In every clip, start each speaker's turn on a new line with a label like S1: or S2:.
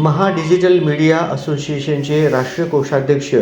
S1: महा digital media असोसिएशनचे राष्ट्रीय कोषाध्यक्ष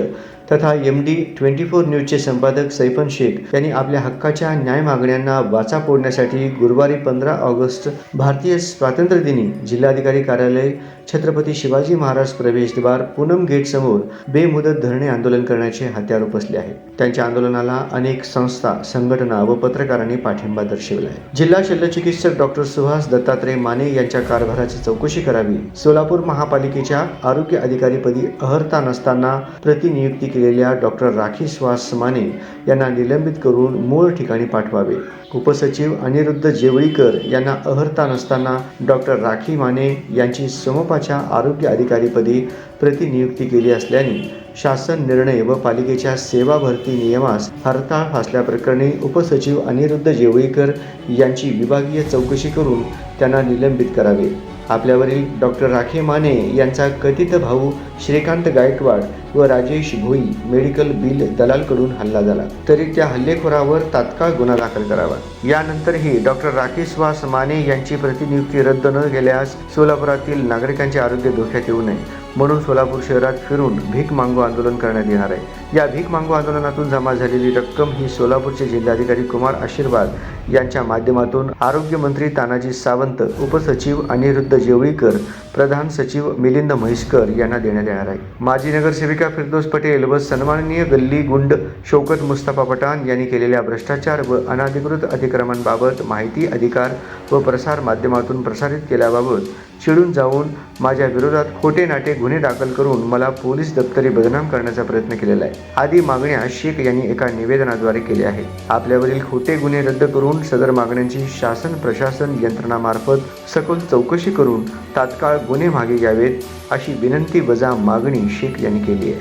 S1: तथा एम डी ट्वेंटी फोर न्यूजचे संपादक सैफन शेख यांनी आपल्या हक्काच्या न्याय मागण्यांना वाचा फोडण्यासाठी गुरुवारी पंधरा ऑगस्ट भारतीय स्वातंत्र्य दिनी जिल्हाधिकारी कार्यालय छत्रपती शिवाजी महाराज प्रवेशद्वार पूनम गेट समोर बेमुदत धरणे आंदोलन करण्याचे हत्यार उपसले आहे. त्यांच्या आंदोलनाला अनेक संस्था संघटना व पत्रकारांनी पाठिंबा दर्शविला आहे. जिल्हा शल्यचिकित्सक डॉक्टर सुहास दत्तात्रय माने यांच्या कारभाराची चौकशी करावी सोलापूर महापालिकेच्या आरोग्य अधिकारीपदी अहर्ता नसताना प्रतिनियुक्ती केलेल्या डॉक्टर राखी सुहास माने यांना निलंबित करून मूळ ठिकाणी पाठवावे. उपसचिव अनिरुद्ध जेवळीकर यांना अहर्ता नसताना डॉक्टर राखी माने यांची समोपाच्या आरोग्य अधिकारीपदी प्रतिनियुक्ती केली असल्याने शासन निर्णय व पालिकेच्या सेवा भरती नियमास हरताळ फासल्याप्रकरणी उपसचिव अनिरुद्ध जेवळीकर यांची विभागीय चौकशी करून त्यांना निलंबित करावे. आपल्यावरील डॉक्टर राखे माने यांचा कथित भाऊ श्रीकांत गायकवाड व राजेश भोई मेडिकल बिल दलालकडून हल्ला झाला. तरी त्या हल्लेखोरावर तात्काळ गुन्हा दाखल करावा. यानंतरही डॉक्टर राकेश वास माने यांची प्रतिनियुक्ती रद्द न केल्यास सोलापुरातील नागरिकांचे आरोग्य धोक्यात येऊ नये. म्हणून सोलापूर शहरात फिरून भीक मागू आंदोलन करण्यात येणार आहे. या भीक मागू आंदोलनातून जमा झालेली रक्कम ही सोलापूरचे जिल्हाधिकारी कुमार आशीर्वाद यांच्या माध्यमातून आरोग्यमंत्री तानाजी सावंत उपसचिव अनिरुद्ध जेवळीकर प्रधान सचिव मिलिंद म्हैसकर यांना देण्यात येणार आहे. माजी नगरसेविका फिरदोस पटेल व सन्माननीय गल्ली गुंड शौकत मुस्तफा पठाण यांनी केलेल्या भ्रष्टाचार व अनाधिकृत अतिक्रमणाबाबत माहिती अधिकार व प्रसार माध्यमातून प्रसारित केल्याबाबत चिडून जाऊन माझ्या विरोधात खोटे नाटे गुन्हे दाखल करून मला पोलीस दप्तरी बदनाम करण्याचा प्रयत्न केलेला आहे. आदी मागण्या शेख यांनी एका निवेदनाद्वारे केल्या आहेत. आपल्यावरील खोटे गुन्हे रद्द करून सदर मागण्यांची शासन प्रशासन यंत्रणामार्फत सखोल चौकशी करून तात्काळ गुन्हे मागे घ्यावेत अशी विनंती वजा मागणी शेख यांनी केली आहे.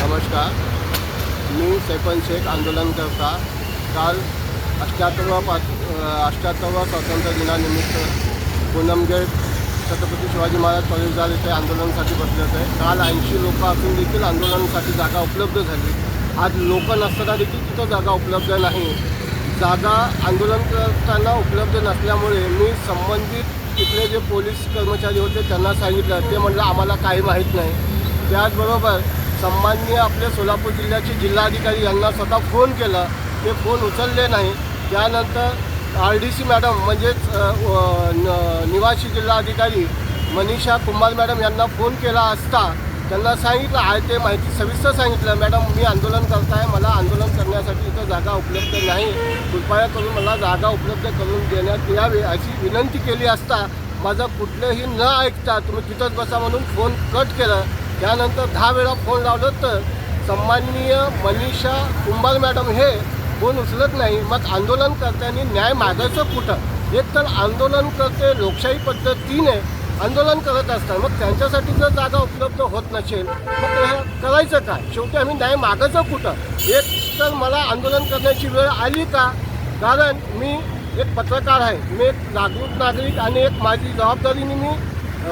S2: नमस्कार. मी सेपन शेख आंदोलनकर्ता काल अष्ट्याहत्तरवा पाच अष्ट्याहत्तरवा स्वातंत्र्य दिनानिमित्त पूनमगेट छत्रपती शिवाजी महाराज कॉलेजदार इथे आंदोलनासाठी बसले होते. काल ऐंशी लोक असून देखील आंदोलनासाठी जागा उपलब्ध झाली. आज लोक नसताना देखील तिथं जागा उपलब्ध नाही. जागा आंदोलन करताना उपलब्ध नसल्यामुळे मी संबंधित तिथले जे पोलीस कर्मचारी होते त्यांना सांगितलं. ते म्हटलं आम्हाला काही माहीत नाही. त्याचबरोबर सन्माननीय आपले सोलापूर जिल्ह्याचे जिल्हाधिकारी यांना स्वतः फोन केला. ते फोन उचलले नाही. त्यानंतर आर डी सी मॅडम म्हणजेच न- निवासी जिल्हाधिकारी मनीषा कुंभार मॅडम यांना फोन केला असता त्यांना सांगितलं आहे ते माहिती सविस्तर सांगितलं. मॅडम मी आंदोलन करताय मला आंदोलन करण्यासाठी इथं जागा उपलब्ध नाही. कृपया करून मला जागा उपलब्ध करून देण्यात यावी अशी विनंती केली असता माझं कुठलंही न ऐकता तुम्ही तिथंच बसा म्हणून फोन कट केला. त्यानंतर दहा वेळा फोन लावलं तर सन्माननीय मनीषा कुंभार मॅडम हे फोन उचलत नाही. मग आंदोलनकर्त्यांनी न्याय मागायचं कुठं? एक तर आंदोलन करते लोकशाही पद्धतीने आंदोलन करत असतात मग त्यांच्यासाठी जर जागा उपलब्ध होत नसेल मग हे करायचं काय? शेवटी आम्ही न्याय मागायचं कुठं? एक तर मला आंदोलन करण्याची वेळ आली का? कारण मी एक पत्रकार आहे. मी एक जागरूक नागरिक आणि एक माझी जबाबदारीने मी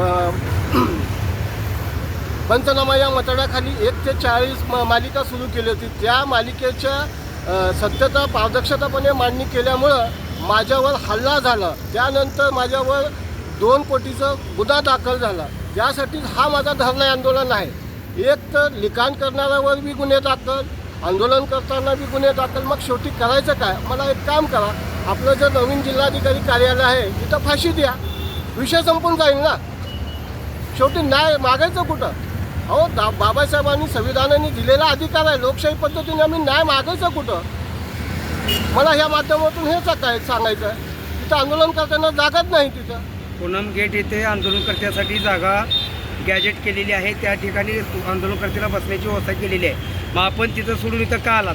S2: पंचनामा या मतदाखाली एक ते चाळीस म मालिका सुरू केली होती. त्या मालिकेच्या सत्यता पारदर्शकतापणे मांडणी केल्यामुळं माझ्यावर हल्ला झाला. त्यानंतर माझ्यावर दोन कोटीचा गुन्हा दाखल झाला. यासाठीच हा माझा धरणं आंदोलन आहे. एक तर लिखाण करणाऱ्यावर बी गुन्हे दाखल आंदोलन करताना बी गुन्हे दाखल. मग शेवटी करायचं काय? मला एक काम करा. आपलं जे नवीन जिल्हाधिकारी कार्यालय आहे तिथं फाशी द्या. विषय संपून जाईल ना? शेवटी न्याय मागायचं कुठं? अहो दा बाबासाहेबांनी संविधानाने दिलेला अधिकार आहे. लोकशाही पद्धतीने आम्ही न्याय मागायचं कुठं? मला ह्या माध्यमातून हेच काय सांगायचं आहे. तिथं आंदोलन करताना जागाच नाही तिथं.
S3: पूनम गेट येथे आंदोलनकर्त्यासाठी जागा गॅजेट केलेली आहे. त्या ठिकाणी आंदोलनकर्त्याला बसण्याची व्यवस्था केलेली आहे. मग आपण तिथं सोडून इथं का आलात?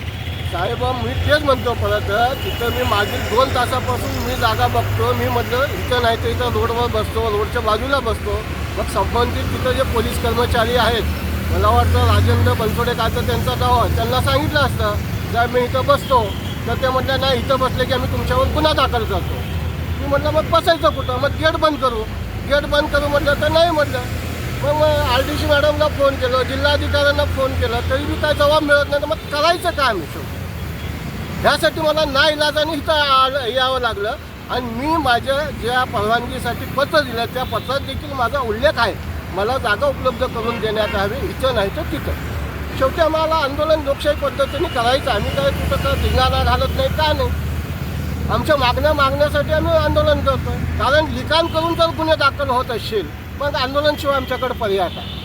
S2: साहेब मी तेच म्हणतो परत. तिथं मी मागील दोन तासापासून मी जागा बघतो. मी म्हटलं इथं नाही तर इथं रोडवर बसतो. रोडच्या बाजूला बसतो. मग संबंधित तिथं जे पोलीस कर्मचारी आहेत मला वाटतं राजेंद्र बनसोडे काय तर त्यांचं नाव त्यांना सांगितलं असतं जर मी इथं बसतो. तर ते म्हटलं नाही इथं बसले की आम्ही तुमच्यावर गुन्हा दाखल करतो. म्हटलं मग बसायचं कुठं? मग गेट बंद करू. गेट बंद करू म्हटलं तर नाही म्हटलं मग मग आर डी सी मॅडमला फोन केलं जिल्हाधिकाऱ्यांना फोन केला तरी बी काय जबाब मिळत नाही. तर मग करायचं काय आम्ही शेवटी? ह्यासाठी मला ना इलाजाने इथं आ- यावं लागलं. आणि मी माझ्या ज्या परवानगीसाठी पत्र दिलं त्या पत्रात देखील माझा उल्लेख आहे. मला जागा उपलब्ध करून देण्यात हवी इथं नाही तर तिथं. शेवटी आम्हाला आंदोलन लोकशाही पद्धतीने करायचं. आम्ही काय कुठं तर धिंगाणा घालत नाही का नाही? आमच्या मागण्या मागण्यासाठी आम्ही आंदोलन करतो कारण लिखाण करून जर गुन्हे दाखल होत असतील मग आंदोलनशिवाय आमच्याकडे पर्याय काय